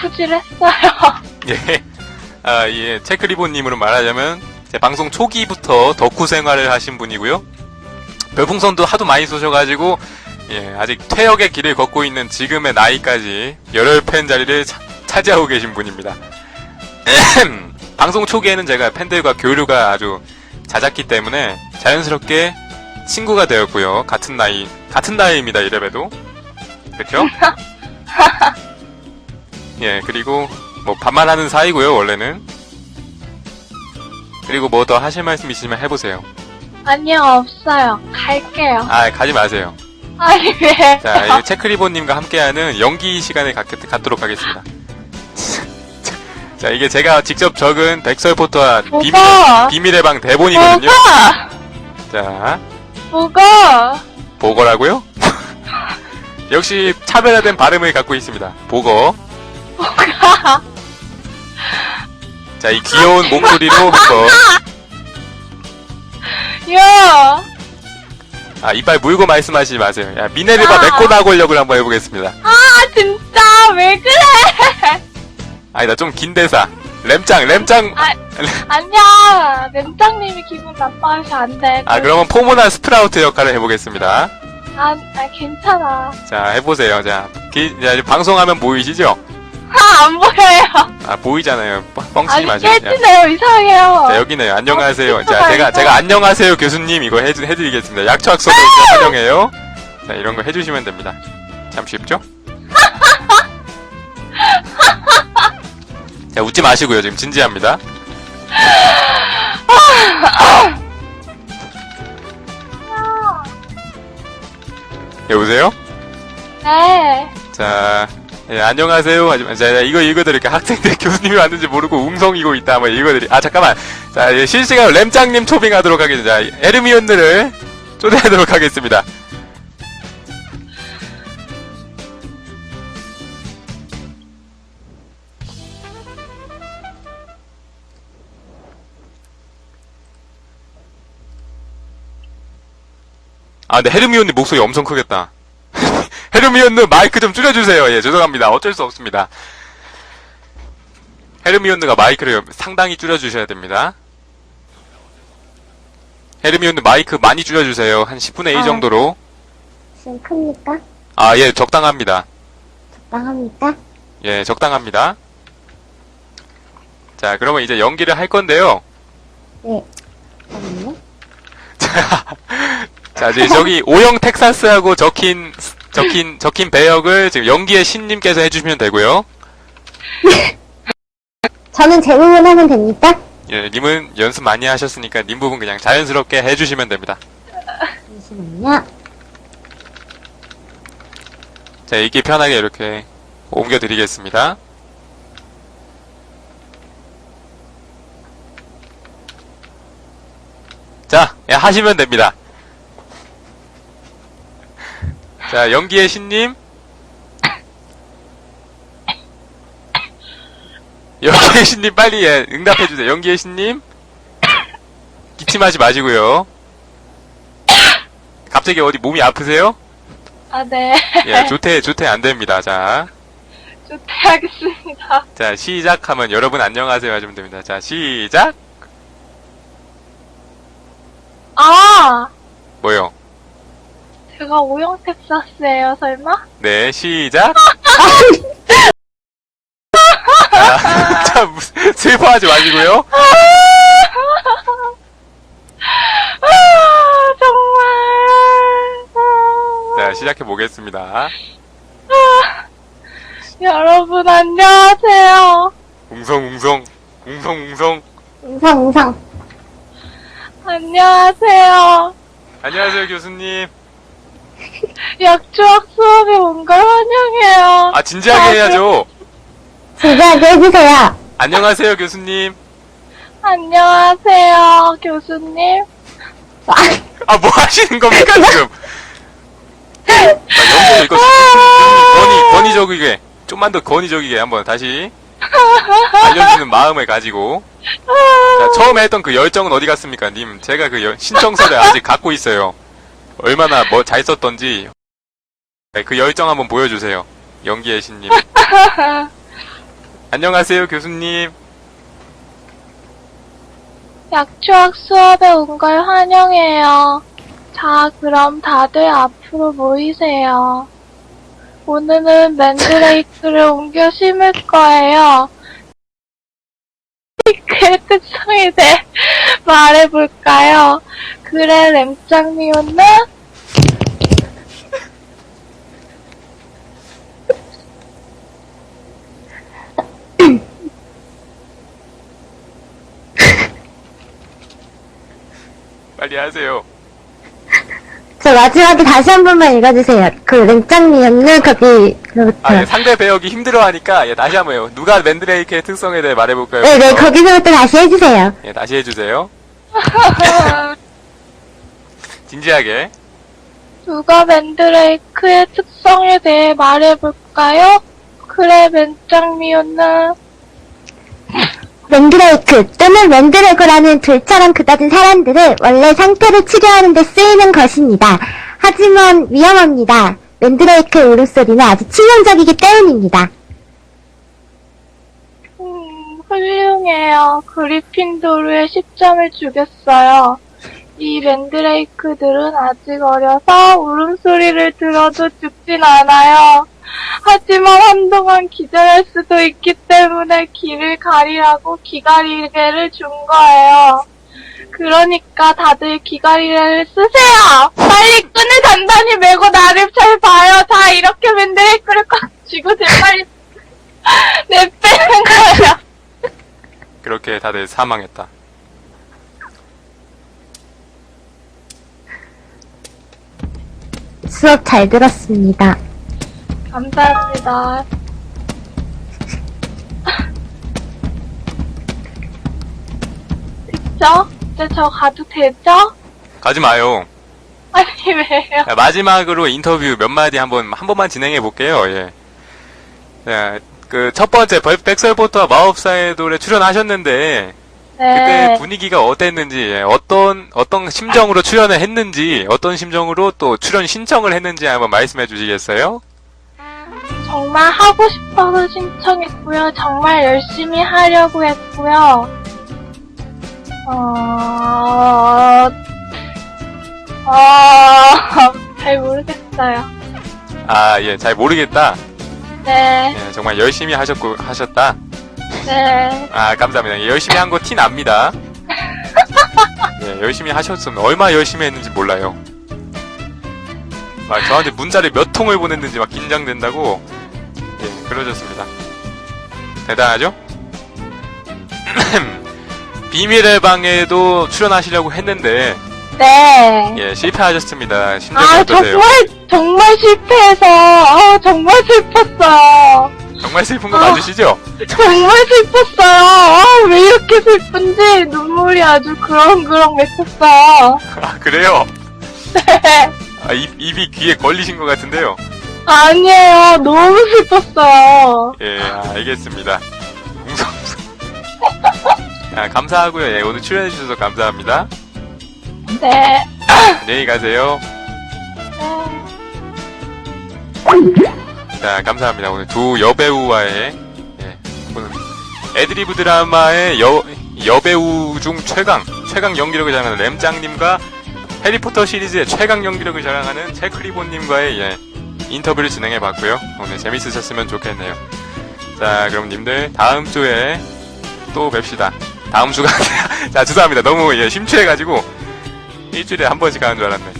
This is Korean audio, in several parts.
덕후질했어요. 예. 아, 예. 체크리본님으로 말하자면, 제 방송 초기부터 덕후 생활을 하신 분이고요. 별풍선도 하도 많이 쏘셔가지고, 예, 아직 퇴역의 길을 걷고 있는 지금의 나이까지 열혈 팬 자리를 차, 차지하고 계신 분입니다. 방송 초기에는 제가 팬들과 교류가 아주 잦았기 때문에 자연스럽게 친구가 되었고요. 같은 나이, 같은 나이입니다, 이래봬도. 그쵸? 예, 그리고 뭐 반말하는 사이고요, 원래는. 그리고 뭐 더 하실 말씀 있으시면 해보세요. 아니요, 없어요. 갈게요. 아, 가지 마세요. 아니, 왜? 자, 체크리본님과 함께하는 연기 시간을 갖, 갖도록 하겠습니다. 자, 이게 제가 직접 적은 백설포토와 비밀, 뭐가? 비밀의 방 대본이거든요. 뭐가? 자, 뭐가? 보거라고요? 역시 차별화된 발음을 갖고 있습니다. 보거. 자, 이 귀여운 목소리로 한번, 야! 아, 이빨 물고 말씀하시지 마세요. 야, 미네르바 아. 메꼬나골력을 한번 해보겠습니다. 아, 진짜, 왜 그래? 아니다, 좀긴 대사. 램짱, 램짱. 아, 아니야. 램장님이 기분 나빠하셔 안 돼. 아, 그러면 포모나 스프라우트 역할을 해보겠습니다. 아, 아, 괜찮아. 자, 해보세요. 자, 기, 자, 이제 방송하면 보이시죠? 아, 안 보여요. 아, 보이잖아요. 뻥- 뻥치지 아니, 마시고. 자, 깨지네요. 이상해요. 자, 여기네요. 안녕하세요. 어, 자, 제가. 제가 안녕하세요, 교수님. 이거 해드, 해드리겠습니다. 약초 학습을 환영해요. 자, 이런 거 해주시면 됩니다. 참 쉽죠? 자, 웃지 마시고요. 지금 진지합니다. 여보세요? 네. 자, 예, 안녕하세요. 하지만, 자, 이거 읽어드릴게요. 학생들 교수님이 왔는지 모르고 웅성이고 있다. 한번 읽어드리, 아, 잠깐만. 자, 예, 실시간 램짱님 초빙하도록 하겠습니다. 자, 에르미온느를 초대하도록 하겠습니다. 아, 근데 헤르미온님 목소리 엄청 크겠다. 헤르미온느 마이크 좀 줄여주세요. 예, 죄송합니다. 어쩔 수 없습니다. 헤르미온느가 마이크를 상당히 줄여주셔야 됩니다. 헤르미온느 마이크 많이 줄여주세요. 한 10분의 1 아. 정도로. 지금 큽니까? 아, 예, 적당합니다. 적당합니까? 예, 적당합니다. 자, 그러면 이제 연기를 할 건데요. 네. 잠깐만요. 자, 자, 이제 저기 오영 텍사스하고 적힌, 적힌, 적힌 배역을 지금 연기의 신님께서 해주시면 되고요. 저는 제 부분 하면 됩니까? 예, 님은 연습 많이 하셨으니까 님 부분 그냥 자연스럽게 해주시면 됩니다. 잠시만요. 자, 읽기 편하게 이렇게 옮겨드리겠습니다. 자, 예, 하시면 됩니다. 자, 연기의 신님. 연기의 신님 빨리 예, 응답해 주세요. 연기의 신님. 기침하지 마시고요. 갑자기 어디 몸이 아프세요? 아, 네. 예, 조퇴, 조퇴 안 됩니다. 자, 조퇴하겠습니다. 자, 시작하면 여러분 안녕하세요 하시면 됩니다. 자, 시작! 아! 뭐요? 제가 오영 텍사스예요, 설마? 네, 시작! 자, 자, 무슨- 슬퍼하지 마시고요. 아, 정말. 자, 시작해 보겠습니다. 아, 여러분, 안녕하세요. 웅성웅성, 웅성웅성. 웅성, 웅성. 안녕하세요. 안녕하세요, 교수님. 약초학 수업에 온 걸 환영해요. 아, 진지하게 해야죠. 진지하게 해주세요. 안녕하세요, 교수님. 안녕하세요, 교수님. 아, 아, 뭐 하시는 겁니까, 지금? 자, 연구 이거 권위, 권위적이게, 좀만 더 권위적이게 한번 다시 알려주는 마음을 가지고. 자, 처음에 했던 그 열정은 어디 갔습니까, 님? 제가 그 여- 신청서를 아직 갖고 있어요. 얼마나 뭐 잘 썼던지. 네, 그 열정 한번 보여주세요. 연기의 신님. 안녕하세요, 교수님. 약초학 수업에 온 걸 환영해요. 자, 그럼 다들 앞으로 모이세요. 오늘은 맨드레이크를 옮겨 심을 거예요. 그 특성에 대해 말해볼까요? 그래, 램짱미오는 빨리 하세요. 저 마지막에 다시 한 번만 읽어주세요. 그 랭짱미였는 거기. 아, 예, 상대 배우기 힘들어하니까 예, 다시 한번 해요. 누가 맨드레이크의 특성에 대해 말해볼까요? 네네, 거기서부터 다시 해주세요. 예, 다시 해주세요. 진지하게. 누가 맨드레이크의 특성에 대해 말해볼까요? 그래, 맨짱미오는 맨드레이크 또는 맨드레고라는 돌처럼 그다진 사람들을 원래 상태를 치료하는 데 쓰이는 것입니다. 하지만 위험합니다. 맨드레이크의 울음소리는 아주 치명적이기 때문입니다. 음, 훌륭해요. 그리핀도르에 10점을 주겠어요. 이 맨드레이크들은 아직 어려서 울음소리를 들어도 죽진 않아요. 하지만 한동안 기절할 수도 있기 때문에 귀를 가리라고 귀가리개를 준 거예요. 그러니까 다들 귀가리개를 쓰세요! 빨리 끈을 단단히 매고 나를 잘 봐요. 다 이렇게 맨드레이크를 꽉 쥐고 제빨리 내빼는 거야. 그렇게 다들 사망했다. 수업 잘 들었습니다. 감사합니다. 됐죠? 이제 저 가도 되죠? 가지 마요. 아니, 왜요? 자, 마지막으로 인터뷰 몇 마디 한번, 한 번만 진행해 볼게요, 예. 자, 그, 첫 번째, 벌- 백설포터와 마법사의 돌에 출연하셨는데, 그때 네. 분위기가 어땠는지, 예, 어떤, 어떤 심정으로 출연을 했는지, 어떤 심정으로 또 출연 신청을 했는지 한번 말씀해 주시겠어요? 정말 하고 싶어서 신청했고요. 정말 열심히 하려고 했고요. 어, 어, 잘 모르겠어요. 아, 예, 잘 모르겠다. 네, 예, 정말 열심히 하셨고, 하셨다. 네. 아, 감사합니다. 예, 열심히 한 거 티 납니다. 예, 열심히 하셨으면 얼마나 열심히 했는지 몰라요. 막 저한테 문자를 몇 통을 보냈는지 막 긴장된다고, 예, 그러셨습니다. 대단하죠? 비밀의 방에도 출연하시려고 했는데, 네. 예, 실패하셨습니다. 심정이 아, 어떠세요? 정말, 정말 실패해서, 아, 정말 슬펐어요. 정말 슬픈 거 아. 맞으시죠? 정말 슬펐어요. 아, 왜 이렇게 슬픈지 눈물이 아주 그렁그렁 맺혔어요. 아, 그래요? 네. 아, 입, 입이 귀에 걸리신 것 같은데요? 아니에요. 너무 슬펐어요. 예, 아, 알겠습니다. 웅성웅성. 아, 감사하고요. 예, 오늘 출연해주셔서 감사합니다. 네. 안녕히 가세요. 자, 감사합니다. 오늘 두 여배우와의, 애드리브 드라마의 여, 여배우 중 최강, 최강 연기력을 자랑하는 램짱님과 해리포터 시리즈의 최강 연기력을 자랑하는 체크리본님과의, 예, 인터뷰를 진행해봤고요. 오늘 재밌으셨으면 좋겠네요. 자, 그럼 님들 다음 주에 또 뵙시다. 다음 주가 자, 죄송합니다. 너무, 예, 심취해가지고, 일주일에 한 번씩 하는 줄 알았네.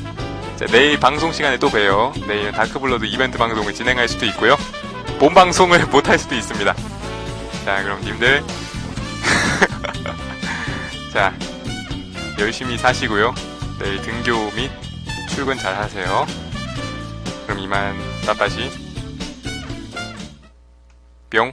자, 내일 방송 시간에 또 봬요. 내일 다크블러드 이벤트 방송을 진행할 수도 있고요. 본 방송을 못할 수도 있습니다. 자, 그럼 님들 자, 열심히 사시고요. 내일 등교 및 출근 잘 하세요. 그럼 이만 빠빠시 뿅